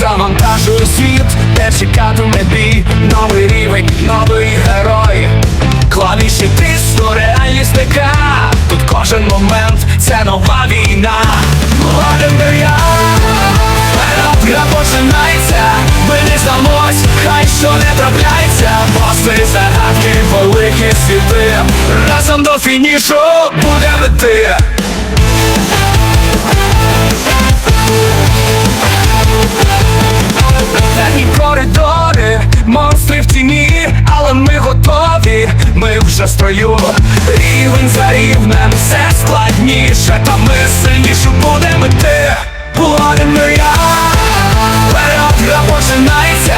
Завантажую світ, де чекатиме бій Новий рівень, новий герой. Клавіші тисну, реальність Тут кожен момент це нова війна. Владимир я гра починається. Ми не здамось, хай що не трапляється. Боси загадки, великі світи Разом до фінішу. Будемо йти Темні коридори, монстри в тіні, але ми готові, ми вже строю. Рівень за рівнем, все складніше, та ми сильніше будемо йти. Будемо я. Вперед гра починається,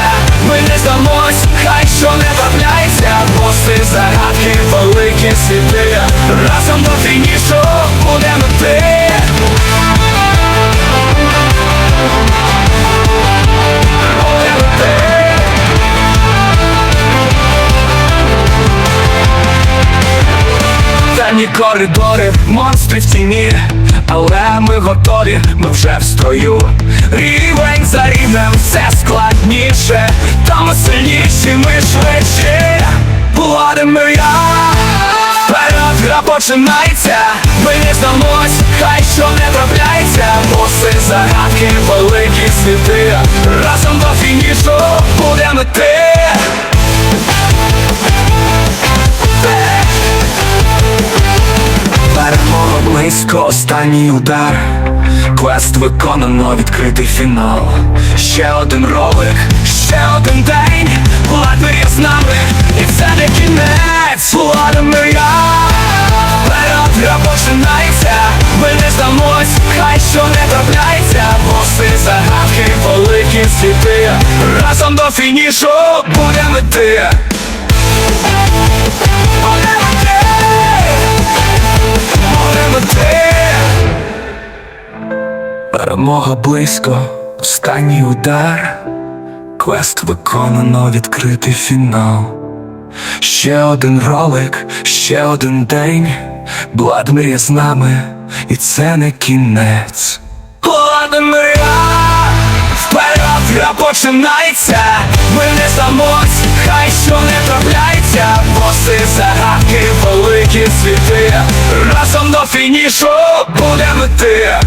ми не здамось, хай що не великі світи Разом до фінішу будемо Будемо Темні коридори, монстри в тіні, але ми готові, ми вже в строю. Рівень за рівнем все складніше, та ми сильніші, ми швидші. Владимир я починається, ми не здамось, хай що не трапляється, боси загадки, великі світи, разом до фінішу будемо йти. Перемога близько, останній удар. Квест виконано, відкритий фінал. Ще один ролик, ще один день. Владимир з нами, і це Разом до фінішу. Будемо йти Перемога близько, останній удар. Квест виконано, відкритий фінал. Ще один ролик, ще один день. Владимир є з нами, і це не кінець. Гра починається. Ми не здамось, хай що не трапляється. Боси загадки, великі світи. Разом до фінішу будемо йти